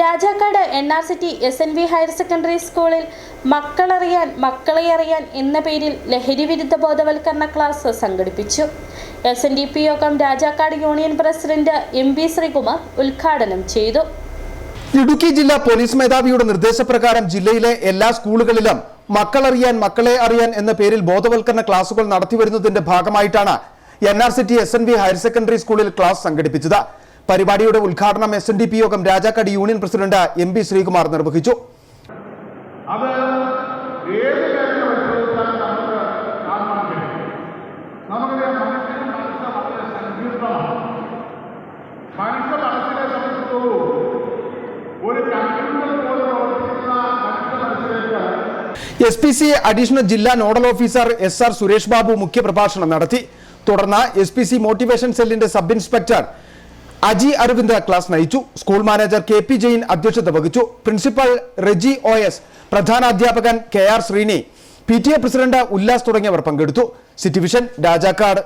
Rajakkad N R city S N V higher secondary സ്കൂളിൽ മക്കളറിയാൻ മക്കളെ അറിയാൻ എന്ന പേരിൽ ലഹരി വിരുദ്ധ ബോധവൽക്കരണ ക്ലാസ് സംഘടിപ്പിച്ചു. S N D P Yogam Rajakkad union president M P Sreekumar ഉദ്ഘാടനം ചെയ്തു. ഇടുക്കി ജില്ലാ പോലീസ് മേധാവിയുടെ നിർദ്ദേശപ്രകാരം ജില്ലയിലെ എല്ലാ സ്കൂളുകളിലും മക്കളറിയാൻ മക്കളെ അറിയാൻ എന്ന പേരിൽ ബോധവൽക്കരണ ക്ലാസുകൾ നടത്തിവരുന്നതിന്റെ ഭാഗമായിട്ടാണ് N R city S N V higher secondary സ്കൂളിൽ ക്ലാസ് സംഘടിപ്പിച്ചത്. പരിപാടിയുടെ ഉദ്ഘാടനം S N D P Yogam Rajakkad union president M P Sreekumar നിർവഹിച്ചു. അത് ഏത് മേഖല പരിശോധിച്ചാലും നമുക്ക് കാണാൻ കഴിയും നമുക്കറിയാം മനുഷ്യന്റെ മനസ്സ് മനുഷ്യ മനസ്സിനെ സംബന്ധിച്ചിടത്തോളം ഒരു കമ്പ്യൂട്ടർ പോലെ പ്രവർത്തിക്കുന്ന മനുഷ്യ മനസ്സിലേക്ക് എസ് പി സി അഡീഷണൽ ജില്ലാ nodal officer S R Suresh Babu മുഖ്യപ്രഭാഷണം നടത്തി. തുടർന്ന് എസ് പി സി മോട്ടിവേഷൻ സെല്ലിന്റെ sub inspector Aji Aravind class നയിച്ചു. School manager K P Jain അധ്യക്ഷത വഹിച്ചു. Principal Reji O S പ്രധാനാധ്യാപകൻ K R Sreeni P T A president Ullas തുടങ്ങിയവർ പങ്കെടുത്തു. City vision Rajakkad.